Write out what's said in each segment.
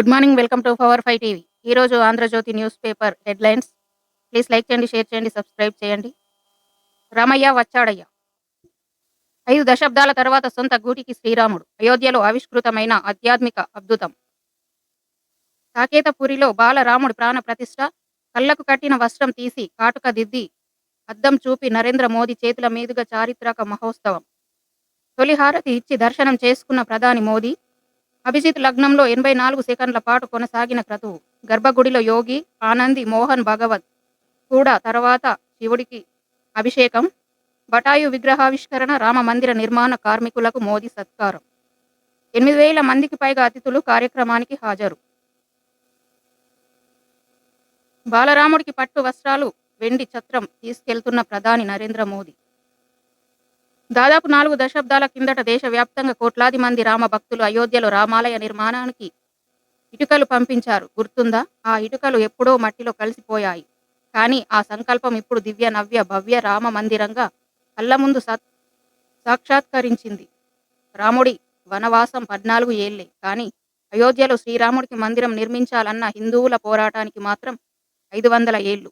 Good morning welcome to power five TV. ఈరోజు Andhrajyothi news paper headlines. Please like చేయండి share చేయండి subscribe చేయండి. రామయ్య వచ్చాడయ్య. ఐదు దశాబ్దాల తర్వాత సొంత గూటికి శ్రీరాముడు. అయోధ్యలో ఆవిష్కృతమైన ఆధ్యాత్మిక అద్భుతం. సాకేతపురిలో బాలరాముడి ప్రాణ ప్రతిష్ట కళ్ళకు కట్టిన వస్త్రం తీసి కాటుక దిద్ది అద్దం చూపి నరేంద్ర మోదీ చేతుల మీదుగా చారిత్రక మహోత్సవం. తొలి హారతి ఇచ్చి దర్శనం చేసుకున్న ప్రధాని మోదీ అభిజిత్ లగ్నంలో ఎనభై నాలుగు సెకండ్ల పాటు కొనసాగిన క్రతువు గర్భగుడిలో యోగి ఆనంది మోహన్ భగవత్ కూడా తర్వాత శివుడికి అభిషేకం బటాయు విగ్రహావిష్కరణ రామ మందిర నిర్మాణ కార్మికులకు మోదీ సత్కారం. ఎనిమిది వేల మందికి పైగా అతిథులు కార్యక్రమానికి హాజరు. బాలరాముడికి పట్టు వస్త్రాలు వెండి ఛత్రం తీసుకెళ్తున్న ప్రధాని నరేంద్ర మోదీ. దాదాపు నాలుగు దశాబ్దాల కిందట దేశవ్యాప్తంగా కోట్లాది మంది రామ భక్తులు అయోధ్యలో రామాలయ నిర్మాణానికి ఇటుకలు పంపించారు. గుర్తుందా? ఆ ఇటుకలు ఎప్పుడో మట్టిలో కలిసిపోయాయి. కానీ ఆ సంకల్పం ఇప్పుడు దివ్య నవ్య భవ్య రామ మందిరంగా కళ్ళ ముందు సత్ సాక్షాత్కరించింది. రాముడి వనవాసం పద్నాలుగు ఏళ్ళే. కానీ అయోధ్యలో శ్రీరాముడికి మందిరం నిర్మించాలన్న హిందువుల పోరాటానికి మాత్రం ఐదు వందల ఏళ్ళు.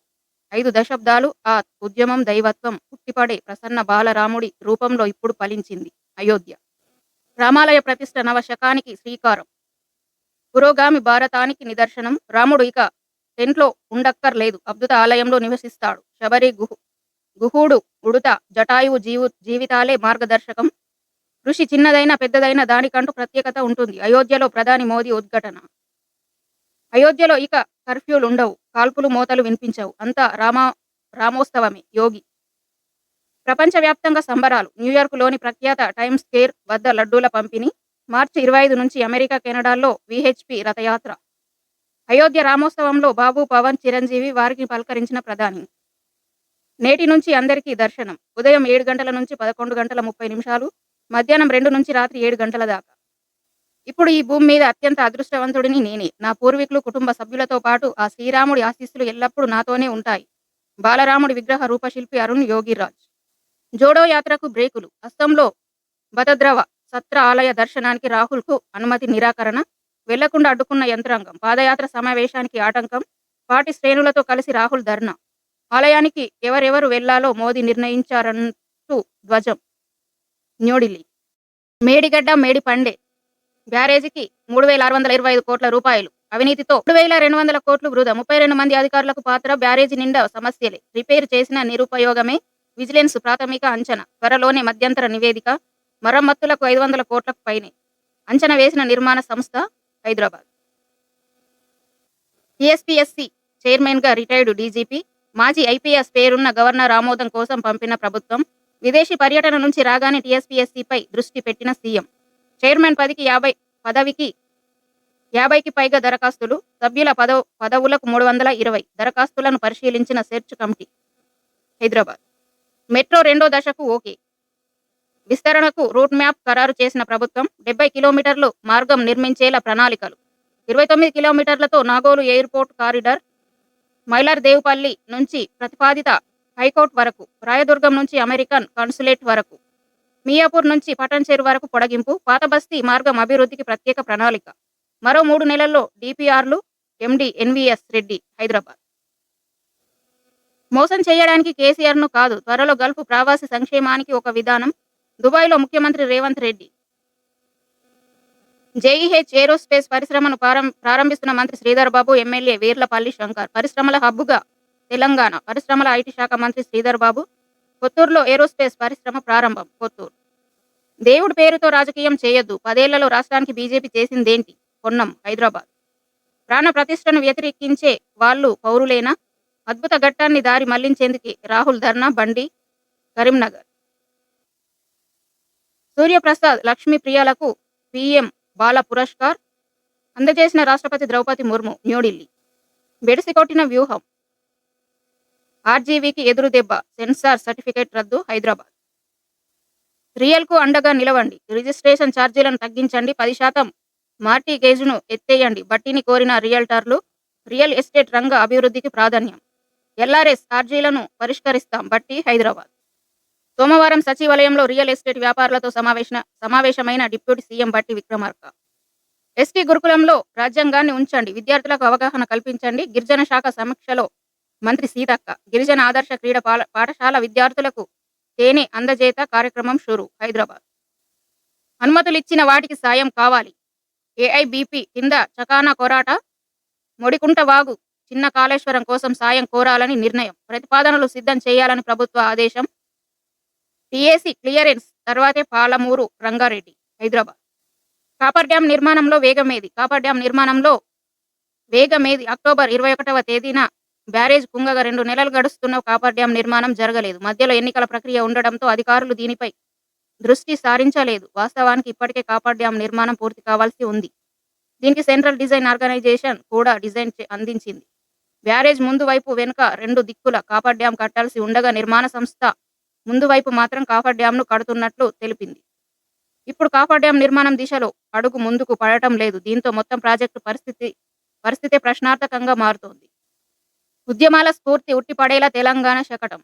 ఐదు దశాబ్దాలు ఆ ఉద్యమం దైవత్వం పుట్టిపడే ప్రసన్న బాలరాముడి రూపంలో ఇప్పుడు ఫలించింది అయోధ్య. రామాలయ ప్రతిష్ట నవశకానికి శ్రీకారం. పురోగామి భారతానికి నిదర్శనం. రాముడు ఇక టెంట్లో ఉండక్కర్లేదు. అద్భుత ఆలయంలో నివసిస్తాడు. శబరి గుహు. గుహుడు ఉడుత జటాయువు జీవు జీవితాలే మార్గదర్శకం. కృషి చిన్నదైన పెద్దదైన దానికంటూ ప్రత్యేకత ఉంటుంది. అయోధ్యలో ప్రధాని మోదీ ఉద్ఘటన. అయోధ్యలో ఇక కర్ఫ్యూలు ఉండవు. కాల్పులు మోతలు వినిపించవు. అంతా రామా రామోత్సవమే. యోగి. ప్రపంచవ్యాప్తంగా సంబరాలు. న్యూయార్క్లోని ప్రఖ్యాత టైమ్స్ స్క్వేర్ వద్ద లడ్డూల పంపిణీ. మార్చి ఇరవై ఐదు నుంచి అమెరికా కెనడాల్లో విహెచ్పి రథయాత్ర. అయోధ్య రామోత్సవంలో బాబు పవన్ చిరంజీవి వారికి పలకరించిన ప్రధాని. నేటి నుంచి అందరికీ దర్శనం. ఉదయం ఏడు గంటల నుంచి పదకొండు గంటల ముప్పై నిమిషాలు. మధ్యాహ్నం రెండు నుంచి రాత్రి ఏడు గంటల దాకా. ఇప్పుడు ఈ భూమి మీద అత్యంత అదృష్టవంతుడిని నేనే. నా పూర్వీకులు కుటుంబ సభ్యులతో పాటు ఆ శ్రీరాముడి ఆశీస్సులు ఎల్లప్పుడూ నాతోనే ఉంటాయి. బాలరాముడి విగ్రహ రూపశిల్పి అరుణ్ యోగిరాజ్. జోడో యాత్రకు బ్రేకులు. అస్సాంలో బతద్రవ సత్ర ఆలయ దర్శనానికి రాహుల్కు అనుమతి నిరాకరణ. వెళ్ళకుండా అడ్డుకున్న యంత్రాంగం. పాదయాత్ర సమావేశానికి ఆటంకం. పార్టీ శ్రేణులతో కలిసి రాహుల్ ధర్నా. ఆలయానికి ఎవరెవరు వెళ్ళాలో మోదీ నిర్ణయించారంటూ ధ్వజం. న్యూఢిల్లీ మేడిగడ్డ మేడి పండే బ్యారేజీకి మూడు వేల ఆరు వందల ఇరవై ఐదు కోట్ల రూపాయలు. అవినీతితో మూడు వేల రెండు వందల కోట్లు వృధా. ముప్పై రెండు మంది అధికారులకు పాత్ర బ్యారేజీ నిండా సమస్యలే. రిపేర్ చేసిన నిరుపయోగమే విజిలెన్స్ ప్రాథమిక అంచనా. త్వరలోనే మధ్యంతర నివేదిక మరమ్మతులకు ఐదు వందల కోట్లకు పైనే. అంచనా వేసిన నిర్మాణ సంస్థ హైదరాబాద్. టీఎస్పీఎస్సీ చైర్మన్గా రిటైర్డ్ డీజీపీ మాజీ ఐపీఎస్ పేరున్న గవర్నర్ ఆమోదం కోసం పంపిన ప్రభుత్వం విదేశీ పర్యటన నుంచి రాగానే టీఎస్పీఎస్సిపై దృష్టి పెట్టిన సీఎం. చైర్మన్ పదికి యాభై పదవికి యాభైకి పైగా దరఖాస్తులు సభ్యుల పదవ పదవులకు మూడు వందల ఇరవై దరఖాస్తులను పరిశీలించిన సెర్చ్ కమిటీ హైదరాబాద్. మెట్రో రెండో దశకు ఓకే. విస్తరణకు రూట్ మ్యాప్ ఖరారు చేసిన ప్రభుత్వం డెబ్బై కిలోమీటర్లు మార్గం నిర్మించేలా ప్రణాళికలు. ఇరవై తొమ్మిది కిలోమీటర్లతో నాగోలు ఎయిర్పోర్ట్ కారిడార్ మైలార్ దేవపల్లి నుంచి ప్రతిపాదిత హైకోర్టు వరకు రాయదుర్గం నుంచి అమెరికన్ కాన్సులేట్ వరకు మియాపూర్ నుంచి పటాన్చేరు వరకు పొడగింపు పాత బస్తీ మార్గం అభివృద్ధికి ప్రత్యేక ప్రణాళిక. మరో మూడు నెలల్లో డిపిఆర్లు ఎండి ఎన్విఎస్ రెడ్డి హైదరాబాద్. మోసం చేయడానికి కేసీఆర్ను కాదు త్వరలో గల్ఫ్ ప్రవాసి సంక్షేమానికి ఒక విధానం దుబాయ్లో ముఖ్యమంత్రి రేవంత్ రెడ్డి. జేఈహెచ్ ఏరోస్పేస్ పరిశ్రమను ప్రారంభిస్తున్న మంత్రి శ్రీధర్ బాబు ఎమ్మెల్యే వీర్లపల్లి శంకర్. పరిశ్రమల హబ్బుగా తెలంగాణ. పరిశ్రమల ఐటీ శాఖ మంత్రి శ్రీధర్ బాబు. కొత్తూరులో ఏరోస్పేస్ పరిశ్రమ ప్రారంభం కొత్తూరు. దేవుడి పేరుతో రాజకీయం చేయొద్దు. పదేళ్ళలో రాష్ట్రానికి బీజేపీ చేసిందేంటి? పొన్నం హైదరాబాద్. ప్రాణ ప్రతిష్టను వ్యతిరేకించే వాళ్ళు పౌరులేనా? అద్భుత ఘట్టాన్ని దారి మళ్ళించేందుకు రాహుల్ ధర్నా బండి కరీంనగర్. సూర్యప్రసాద్ లక్ష్మీ ప్రియాలకు పిఎం బాల పురస్కార్. అందజేసిన రాష్ట్రపతి ద్రౌపది ముర్ము న్యూఢిల్లీ. బెడిసికొట్టిన వ్యూహం. ఆర్జీవీకి ఎదురు దెబ్బ సెన్సార్ సర్టిఫికేట్ రద్దు హైదరాబాద్. స్త్రీలకు అండగా నిలవండి. రిజిస్ట్రేషన్ ఛార్జీలను తగ్గించండి. పది శాతం మార్టీ గేజ్ను ఎత్తేయండి. బట్టిని కోరిన రియల్టర్లు రియల్ ఎస్టేట్ రంగ అభివృద్ధికి ప్రాధాన్యం. ఎల్ఆర్ఎస్ ఛార్జీలను పరిష్కరిస్తాం. బట్టి హైదరాబాద్. సోమవారం సచివాలయంలో రియల్ ఎస్టేట్ వ్యాపారులతో సమావేశ సమావేశమైన డిప్యూటీ సీఎం బట్టి విక్రమార్క. ఎస్టీ గురుకులంలో రాజ్యాంగాన్ని ఉంచండి. విద్యార్థులకు అవగాహన కల్పించండి. గిరిజన శాఖ సమీక్షలో మంత్రి సీతక్క. గిరిజన ఆదర్శ క్రీడ పాల- పాఠశాల విద్యార్థులకు తేనె అందజేత కార్యక్రమం షురు హైదరాబాద్. అనుమతులు ఇచ్చిన వాటికి సాయం కావాలి. ఏఐబిపి కింద చకానా కొరాట? మొడికుంట వాగు చిన్న కాళేశ్వరం కోసం సాయం కోరాలని నిర్ణయం. ప్రతిపాదనలు సిద్ధం చేయాలని ప్రభుత్వ ఆదేశం? టీఏసీ క్లియరెన్స్ తర్వాతే పాలమూరు రంగారెడ్డి హైదరాబాద్. కాపర్ డ్యాం నిర్మాణంలో వేగమేది కాపర్ డ్యాం నిర్మాణంలో వేగమేది అక్టోబర్ ఇరవై ఒకటవ తేదీన బ్యారేజ్ కుంగగా రెండు నెలలు గడుస్తున్న కాపర్ డ్యాం నిర్మాణం జరగలేదు. మధ్యలో ఎన్నికల ప్రక్రియ ఉండడంతో అధికారులు దీనిపై దృష్టి సారించలేదు. వాస్తవానికి ఇప్పటికే కాపర్ డ్యాం నిర్మాణం పూర్తి కావాల్సి ఉంది. దీనికి సెంట్రల్ డిజైన్ ఆర్గనైజేషన్ కూడా డిజైన్ చే- అందించింది. బ్యారేజ్ ముందు వైపు వెనుక రెండు దిక్కుల కాపర్ డ్యాం కట్టాల్సి ఉండగా నిర్మాణ సంస్థ ముందు వైపు మాత్రం కాపర్ డ్యాంను కడుతున్నట్లు తెలిపింది. ఇప్పుడు కాపర్ డ్యాం నిర్మాణం దిశలో అడుగు ముందుకు పడటం లేదు. దీంతో మొత్తం ప్రాజెక్టు పరిస్థితి పరిస్థితి ప్రశ్నార్థకంగా మారుతోంది. ఉద్యమాల స్ఫూర్తి ఉట్టిపడేలా తెలంగాణ శకటం.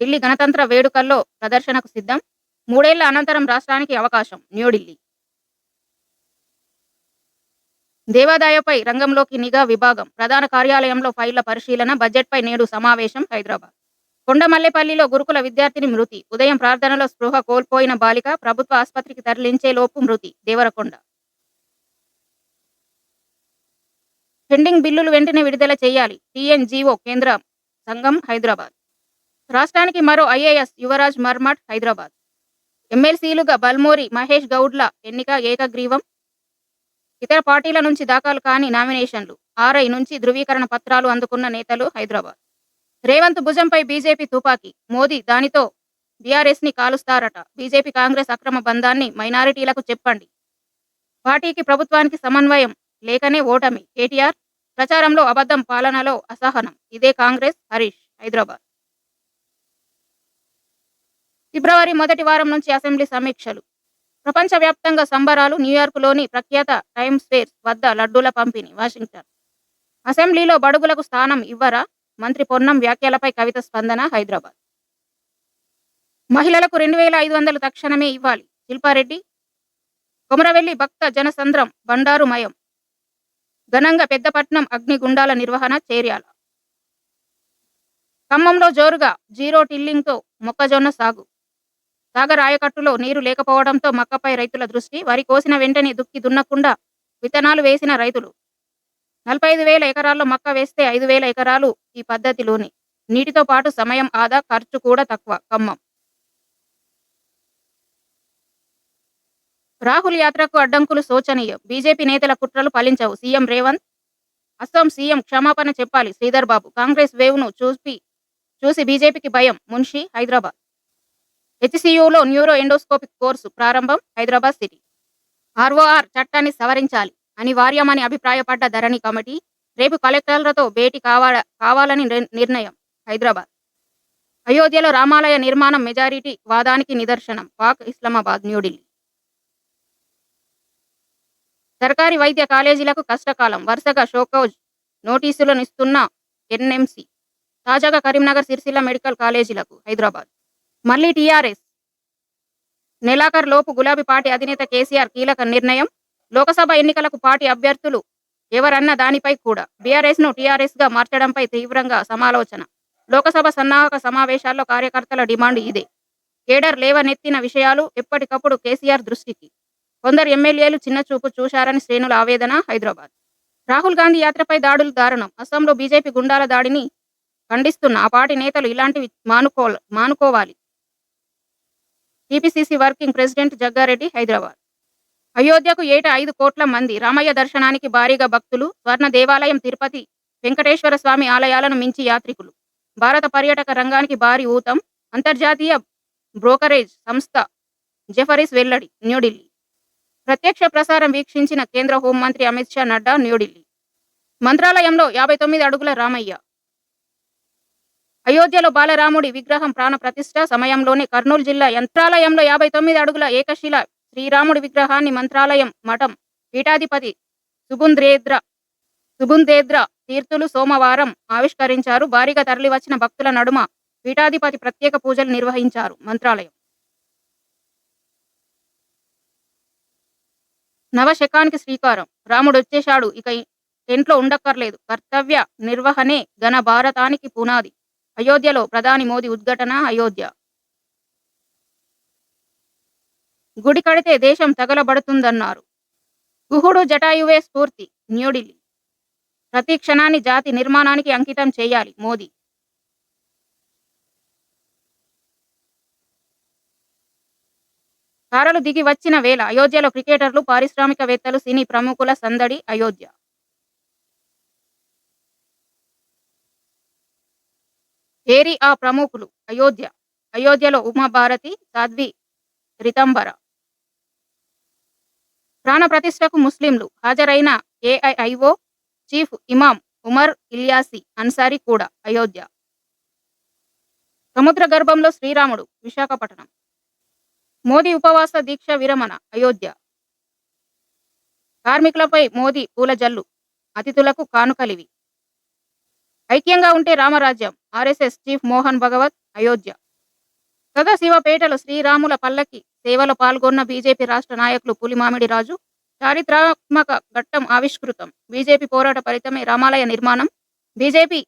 ఢిల్లీ గణతంత్ర వేడుకల్లో ప్రదర్శనకు సిద్ధం. మూడేళ్ళ అనంతరం రాష్ట్రానికి అవకాశం న్యూఢిల్లీ. దేవాదాయపై రంగంలోకి నిఘా విభాగం ప్రధాన కార్యాలయంలో ఫైళ్ళ పరిశీలన బడ్జెట్పై నేడు సమావేశం హైదరాబాద్. కొండమల్లేపల్లిలో గురుకుల విద్యార్థిని మృతి. ఉదయం ప్రార్థనలో స్పృహ కోల్పోయిన బాలిక ప్రభుత్వ ఆసుపత్రికి తరలించే లోపు మృతి. దేవరకొండ. పెండింగ్ బిల్లులు వెంటనే విడుదల చేయాలి. టీఎన్జీఓ కేంద్ర సంఘం హైదరాబాద్. రాష్ట్రానికి మరో ఐఏఎస్ యువరాజ్ మర్మట్ హైదరాబాద్. ఎమ్మెల్సీలుగా బల్మోరి మహేష్ గౌడ్ల ఎన్నిక ఏకగ్రీవం. ఇతర పార్టీల నుంచి దాఖలు కాని నామినేషన్లు. ఆర్ఐ నుంచి ధృవీకరణ పత్రాలు అందుకున్న నేతలు హైదరాబాద్. రేవంత్ భుజంపై బీజేపీ తుపాకీ. మోదీ దానితో బీఆర్ఎస్ని కాలుస్తారట. బీజేపీ కాంగ్రెస్ అక్రమ బంధాన్ని మైనారిటీలకు చెప్పండి. పార్టీకి ప్రభుత్వానికి సమన్వయం లేకనే ఓటమి. కేటీఆర్ ప్రచారంలో అబద్ధం పాలనలో అసహనం. ఇదే కాంగ్రెస్ హరీష్ హైదరాబాద్. ఫిబ్రవరి మొదటి వారం నుంచి అసెంబ్లీ సమీక్షలు. ప్రపంచవ్యాప్తంగా సంబరాలు న్యూయార్క్లోని ప్రఖ్యాత టైమ్స్ స్క్వేర్ వద్ద లడ్డూల పంపిణీ వాషింగ్టన్. అసెంబ్లీలో బడుగులకు స్థానం ఇవ్వరా? మంత్రి పొన్నం వ్యాఖ్యలపై కవిత స్పందన హైదరాబాద్. మహిళలకు రెండు వేల ఐదు వందలు తక్షణమే ఇవ్వాలి. శిల్పారెడ్డి కొమరవెల్లి భక్త జనసంద్రం బండారు మయం ఘనంగా పెద్దపట్నం అగ్నిగుండాల నిర్వహణ చేర్యాల. ఖమ్మంలో జోరుగా జీరో టిల్లింగ్తో మొక్కజొన్న సాగు. సాగర్ ఆయకట్టులో నీరు లేకపోవడంతో మక్కపై రైతుల దృష్టి వరి కోసిన వెంటనే దుక్కి దున్నకుండా విత్తనాలు వేసిన రైతులు. నలభై ఐదు వేల ఎకరాల్లో మక్క వేస్తే ఐదు వేల ఎకరాలు ఈ పద్ధతిలోని. నీటితో పాటు సమయం ఆదా ఖర్చు కూడా తక్కువ ఖమ్మం. రాహుల్ యాత్రకు అడ్డంకులు శోచనీయం. బీజేపీ నేతల కుట్రలు ఫలించవు. సీఎం రేవంత్ అస్సాం సీఎం క్షమాపణ చెప్పాలి. శ్రీధర్ బాబు కాంగ్రెస్ వేవ్ను చూసి చూసి బీజేపీకి భయం. మున్షి హైదరాబాద్. హెచ్సియులో న్యూరో ఎండోస్కోపిక్ కోర్సు ప్రారంభం హైదరాబాద్ సిటీ. ఆర్ఓఆర్ చట్టాన్ని సవరించాలి. అనివార్యమని అభిప్రాయపడ్డ ధరణి కమిటీ రేపు కలెక్టర్లతో భేటీ కావాల కావాలని నిర్ణయం హైదరాబాద్. అయోధ్యలో రామాలయ నిర్మాణం మెజారిటీ వాదానికి నిదర్శనం. పాక్ ఇస్లామాబాద్ న్యూఢిల్లీ సర్కారీ వైద్య కాలేజీలకు కష్టకాలం. వరుసగా షోకౌజ్ నోటీసులను ఇస్తున్న ఎన్ఎంసీ తాజాగా కరీంనగర్ సిరిసిల్ల మెడికల్ కాలేజీలకు హైదరాబాద్. మళ్ళీ టీఆర్ఎస్. నెలాఖరు లోపు గులాబీ పార్టీ అధినేత కేసీఆర్ కీలక నిర్ణయం. లోకసభ ఎన్నికలకు పార్టీ అభ్యర్థులు ఎవరన్న దానిపై కూడా బీఆర్ఎస్ను టీఆర్ఎస్గా మార్చడంపై తీవ్రంగా సమాలోచన. లోకసభ సన్నాహక సమావేశాల్లో కార్యకర్తల డిమాండ్ ఇదే. కేడర్ లేవనెత్తిన విషయాలు ఎప్పటికప్పుడు కేసీఆర్ దృష్టికి కొందరు ఎమ్మెల్యేలు చిన్న చూపు చూశారని శ్రేణుల ఆవేదన హైదరాబాద్. రాహుల్ గాంధీ యాత్రపై దాడులు దారుణం. అస్సాంలో బీజేపీ గుండాల దాడిని ఖండిస్తున్న ఆ పార్టీ నేతలు ఇలాంటివి మానుకో మానుకోవాలి. TPCC working president Jaggareddy Hyderabad. అయోధ్యకు ఏటా ఐదు కోట్ల మంది రామయ్య దర్శనానికి భారీగా భక్తులు స్వర్ణ దేవాలయం తిరుపతి వెంకటేశ్వర స్వామి ఆలయాలను మించి యాత్రికులు. భారత పర్యాటక రంగానికి భారీ ఊతం. అంతర్జాతీయ బ్రోకరేజ్ సంస్థ జెఫరీస్ వెల్లడి న్యూఢిల్లీ ప్రత్యక్ష ప్రసారం వీక్షించిన కేంద్ర హోంమంత్రి అమిత్ షా నడ్డా న్యూఢిల్లీ. మంత్రాలయంలో యాభై తొమ్మిది అడుగుల రామయ్య. అయోధ్యలో బాలరాముడి విగ్రహం ప్రాణ ప్రతిష్ట సమయంలోనే కర్నూలు జిల్లా యంత్రాలయంలో యాభై తొమ్మిది అడుగుల ఏకశిల శ్రీరాముడి విగ్రహాన్ని మంత్రాలయం మఠం పీఠాధిపతి సుబుంద్రేద్ర సుబుందేద్ర తీర్థులు సోమవారం ఆవిష్కరించారు. భారీగా తరలివచ్చిన భక్తుల నడుమ పీఠాధిపతి ప్రత్యేక పూజలు నిర్వహించారు మంత్రాలయం. నవశకానికి శ్రీకారం. రాముడు వచ్చేశాడు ఇక ఇంట్లో ఉండక్కర్లేదు. కర్తవ్య నిర్వహణే ఘన భారతానికి పునాది. అయోధ్యలో ప్రధాని మోదీ ఉద్ఘటన అయోధ్య. గుడి కడితే దేశం తగలబడుతుందన్నారు. గుహుడు జటాయువే స్ఫూర్తి న్యూఢిల్లీ. ప్రతి క్షణాన్ని జాతి నిర్మాణానికి అంకితం చేయాలి మోదీ. తారలు దిగి వచ్చిన వేళ అయోధ్యలో క్రికెటర్లు పారిశ్రామికవేత్తలు సినీ ప్రముఖుల సందడి అయోధ్య. ఏరి ఆ ప్రముఖులు అయోధ్య. అయోధ్యలో ఉమాభారతి సాధ్వి రితంబర. ప్రాణ ప్రతిష్టకు ముస్లింలు హాజరైన ఏఐఐఓ చీఫ్ ఇమాం ఉమర్ ఇలియాసి అన్సారీ కూడా అయోధ్య. సముద్ర గర్భంలో శ్రీరాముడు విశాఖపట్నం. మోదీ ఉపవాస దీక్ష విరమణ అయోధ్య. కార్మికులపై మోదీ పూల జల్లు అతిథులకు కానుకలివి ఐక్యంగా ఉంటే రామరాజ్యం ఆర్ఎస్ఎస్ చీఫ్ మోహన్ భగవత్ అయోధ్య. సదాశివపేటలో శ్రీరాముల పల్లకి సేవలో పాల్గొన్న బీజేపీ రాష్ట్ర నాయకులు పులిమామిడి రాజు చారిత్రాత్మక ఘట్టం ఆవిష్కృతం. బీజేపీ పోరాట ఫలితమే రామాలయ నిర్మాణం. బీజేపీ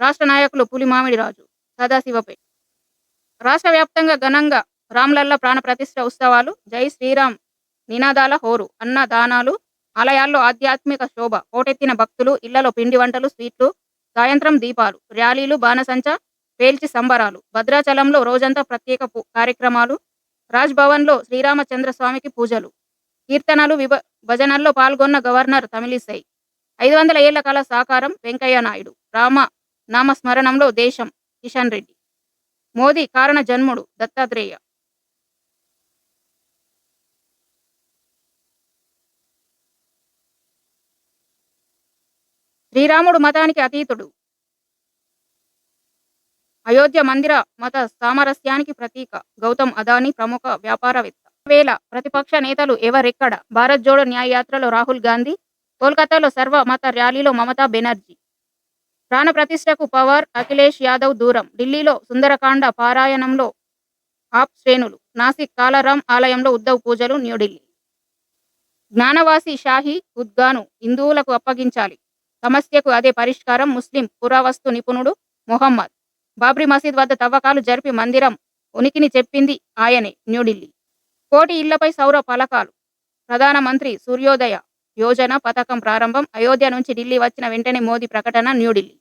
రాష్ట్ర నాయకులు పులిమామిడి రాజు సదాశివపేట రాష్ట్ర వ్యాప్తంగా ఘనంగా రామ్లల్ల ప్రాణ ప్రతిష్ఠ ఉత్సవాలు జై శ్రీరామ్ నినాదాల హోరు అన్న దానాలు ఆలయాల్లో ఆధ్యాత్మిక శోభ కోటెత్తిన భక్తులు ఇళ్ళలో పిండి వంటలు స్వీట్లు సాయంత్రం దీపాలు ర్యాలీలు బాణసంచ పేల్చి సంబరాలు భద్రాచలంలో రోజంతా ప్రత్యేక కార్యక్రమాలు రాజ్ భవన్లో శ్రీరామచంద్ర స్వామికి పూజలు కీర్తనలు విభ భజనల్లో పాల్గొన్న గవర్నర్ తమిళిసై. ఐదు వందల ఏళ్ళ కళ సాకారం వెంకయ్య నాయుడు రామ నామస్మరణంలో దేశం కిషన్ రెడ్డి. మోదీ కారణ జన్ముడు దత్తాత్రేయ. శ్రీరాముడు మతానికి అతీతుడు. అయోధ్య మందిర మత సామరస్యానికి ప్రతీక. గౌతమ్ అదానీ ప్రముఖ వ్యాపారవేత్త. వేళ ప్రతిపక్ష నేతలు ఎవరెక్కడ భారత్ జోడో న్యాయ యాత్రలో రాహుల్ గాంధీ కోల్కతాలో సర్వ మత ర్యాలీలో మమతా బెనర్జీ. ప్రాణ ప్రతిష్టకు పవర్ అఖిలేష్ యాదవ్ దూరం. ఢిల్లీలో సుందరకాండ పారాయణంలో ఆప్ శ్రేణులు. నాసిక్ కాలరామ్ ఆలయంలో ఉద్దవ్ పూజలు న్యూఢిల్లీ జ్ఞానవాసి షాహీ ఉద్గాను హిందువులకు అప్పగించాలి. సమస్యకు అదే పరిష్కారం ముస్లిం పురావస్తు నిపుణుడు మొహమ్మద్. బాబ్రీ మసీద్ వద్ద తవ్వకాలు జరిపి మందిరం ఉనికిని చెప్పింది ఆయనే న్యూఢిల్లీ. కోటి ఇళ్ళపై సౌర ఫలకాలు ప్రధానమంత్రి సూర్యోదయ యోజన పథకం ప్రారంభం అయోధ్య నుంచి ఢిల్లీ వచ్చిన వెంటనే మోదీ ప్రకటన న్యూఢిల్లీ.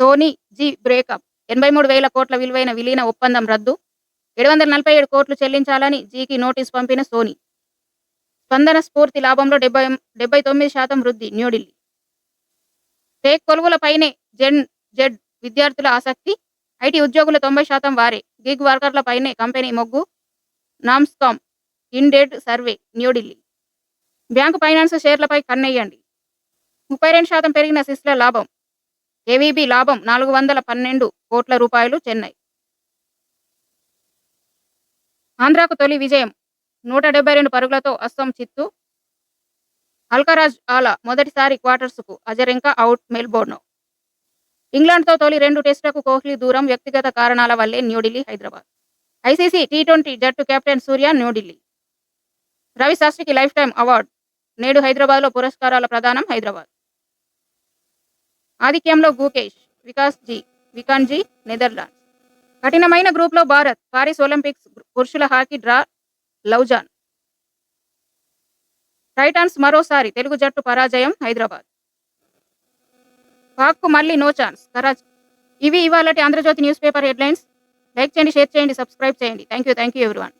Sony G breakup. ఎనభై మూడు వేల కోట్ల విలువైన విలీన ఒప్పందం రద్దు. ఏడు వందల నలభై ఏడు కోట్లు చెల్లించాలని జీకి నోటీస్ పంపిన సోనీ. స్పందన స్ఫూర్తి లాభంలో డెబ్బై డెబ్బై తొమ్మిది శాతం వృద్ధి న్యూఢిల్లీ. టేక్ కొలువులపైనే జెన్ జెడ్ విద్యార్థుల ఆసక్తి. ఐటీ ఉద్యోగుల తొంభై శాతం వారే. గిగ్ వర్కర్లపైనే కంపెనీ మొగ్గు. Nasscom Indeed survey New Delhi. Bank finance షేర్లపై కన్నెయ్యండి ముప్పై రెండు శాతం పెరిగిన సిస్ల లాభం. ఏవీబీ లాభం నాలుగు వందల పన్నెండు కోట్ల రూపాయలు చెన్నై. ఆంధ్రాకు తొలి విజయం. నూట డెబ్బై రెండు పరుగులతో అస్సాం చిత్తు. అల్కరాజ్ ఆలా మొదటిసారి క్వార్టర్స్కు అజరింకా అవుట్ మెల్బోర్న్. ఇంగ్లాండ్తో తొలి రెండు టెస్టులకు కోహ్లీ దూరం వ్యక్తిగత కారణాల వల్లే New Delhi Hyderabad. ICC T twenty జట్టు కెప్టెన్ సూర్య న్యూఢిల్లీ. రవి శాస్త్రికి లైఫ్ టైం అవార్డు నేడు హైదరాబాద్లో పురస్కారాల ప్రదానం హైదరాబాద్. ఆధిక్యంలో గూకేష్ వికాస్ జీ వికాన్ జీ నెదర్లాండ్స్. కఠినమైన గ్రూప్లో భారత్ పారిస్ ఒలింపిక్స్ పురుషుల హాకీ డ్రా లౌజాన్. టైటాన్స్ మరోసారి తెలుగు జట్టు పరాజయం హైదరాబాద్. పాక్కు మళ్ళీ నో ఛాన్స్. కరాచీ. ఇవి ఇవాళ Andhrajyothi news paper headlines. Like చేయండి షేర్ చేయండి సబ్స్క్రైబ్ చేయండి. Thank you thank you everyone.